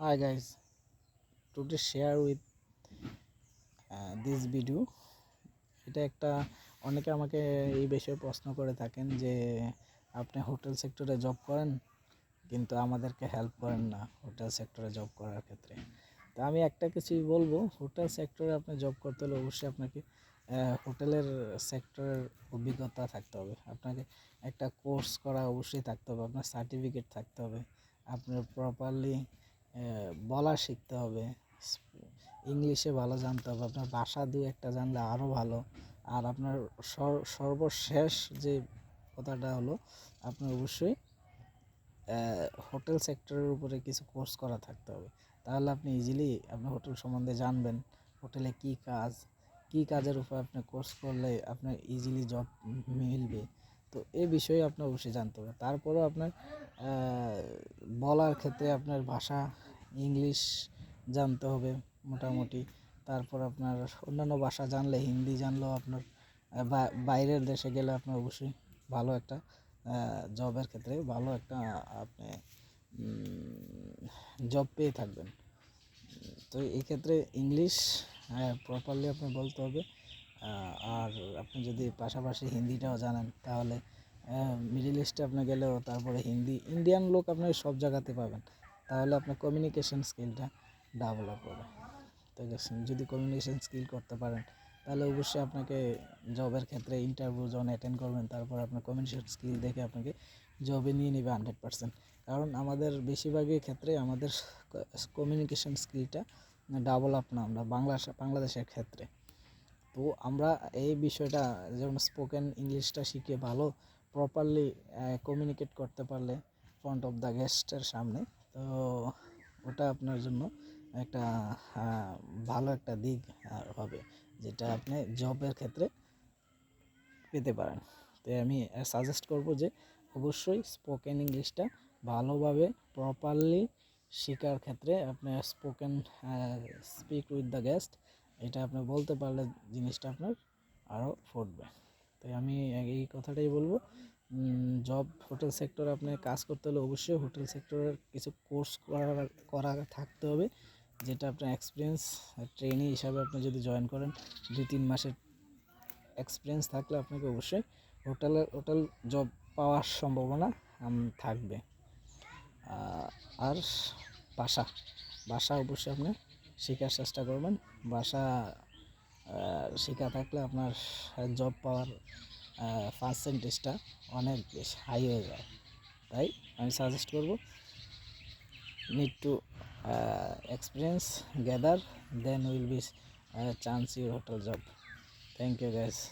Hi guys, today share with uh, this video. এটা একটা অনেকে আমাকে এই বিষয়ে প্রশ্ন করে থাকেন যে আপনি হোটেল সেক্টরে জব করেন কিন্তু আমাদেরকে হেল্প করেন না হোটেল সেক্টরে জব করার ক্ষেত্রে। তো আমি একটা কিছুই বলব হোটেল সেক্টরে আপনি জব করতে হলে অবশ্যই আপনাকে হোটেলের সেক্টরের অভিজ্ঞতা থাকতে হবে। আপনাকে একটা কোর্স করা অবশ্যই থাকতে হবে আপনার সার্টিফিকেট থাকতে হবে আপনার প্রপারলি বলা শিখতে হবে। ইংলিশে ভালো জানতে হবে। আপনার ভাষা দু একটা জানলে আরও ভালো। আর আপনার সর- সর্বশেষ যে কথাটা হলো, আপনার অবশ্যই হোটেল সেক্টরের উপরে কিছু কোর্স করা থাকতে হবে। তাহলে আপনি ইজিলি আপনার হোটেল সম্বন্ধে জানবেন, হোটেলে কি কাজ, কি কাজের উপর আপনি কোর্স করলে আপনার ইজিলি জব মিলবে। তো এ বিষয়ে আপনার অবশ্যই জানতে হবে। তারপরেও আপনার বলার ক্ষেত্রে আপনার ভাষা ইংলিশ জানতে হবে মোটামুটি। তারপর আপনার অন্যান্য ভাষা জানলে হিন্দি জানলেও আপনার বাইরের দেশে গেলে আপনার অবশ্যই ভালো একটা জবের ক্ষেত্রে ভালো একটা আপনি জব পেয়ে থাকবেন। তো এই ক্ষেত্রে ইংলিশ প্রপারলি আপনি বলতে হবে। আর আপনি যদি পাশাপাশি হিন্দিটাও জানেন, তাহলে মিডিল ইস্টে আপনি গেলেও তারপরে হিন্দি ইন্ডিয়ান লোক আপনি সব জায়গাতে পাবেন। তাহলে আপনার কমিউনিকেশন স্কিলটা ডেভেলপ হবে। তো যদি কমিউনিকেশন স্কিল করতে পারেন, তাহলে অবশ্যই আপনাকে জবের ক্ষেত্রে ইন্টারভিউ যখন অ্যাটেন্ড করবেন, তারপর আপনার কমিউনিকেশন স্কিল দেখে আপনাকে জবে নিয়ে নেবে হান্ড্রেড পার্সেন্ট কারণ আমাদের বেশিরভাগই ক্ষেত্রে আমাদের কমিউনিকেশন স্কিলটা ডেভেলপ না, আমরা বাংলা, বাংলাদেশের ক্ষেত্রে। তো আমরা এই বিষয়টা যেমন স্পোকেন ইংলিশটা শিখে ভালো প্রপারলি কমিউনিকেট করতে পারলে ফ্রন্ট অফ দ্য গেস্টের সামনে। তো ওটা আপনার জন্য একটা ভালো একটা দিক হবে। যেটা আপনি জবের ক্ষেত্রে পেতে পারেন। তো আমি সাজেস্ট করব যে অবশ্যই স্পোকেন ইংলিশটা ভালোভাবে প্রপারলি শেখার ক্ষেত্রে আপনি spoken speak with the guest এটা আপনি বলতে পারলে জিনিসটা আপনার আরও ফুটবে। তাই আমি এই কথাটাই বলব। জব হোটেল সেক্টরে আপনি কাজ করতে হলে অবশ্যই হোটেল সেক্টরের কিছু কোর্স করা করা থাকতে হবে। যেটা আপনার এক্সপিরিয়েন্স ট্রেনি হিসাবে আপনি যদি জয়েন করেন দুই তিন মাসের এক্সপিরিয়েন্স থাকলে আপনাকে অবশ্যই হোটেলের হোটেল জব পাওয়ার সম্ভাবনা থাকবে। আর ভাষা ভাষা অবশ্যই আপনি শেখার চেষ্টা করবেন। আহ, শেখা থাকলে আপনার জব পাওয়ার পার্সেন্টেজটা অনেক বেশি হাই হয়ে যায় তাই আমি সাজেস্ট করব uh, experience gather then will be uh, chance your hotel job thank you guys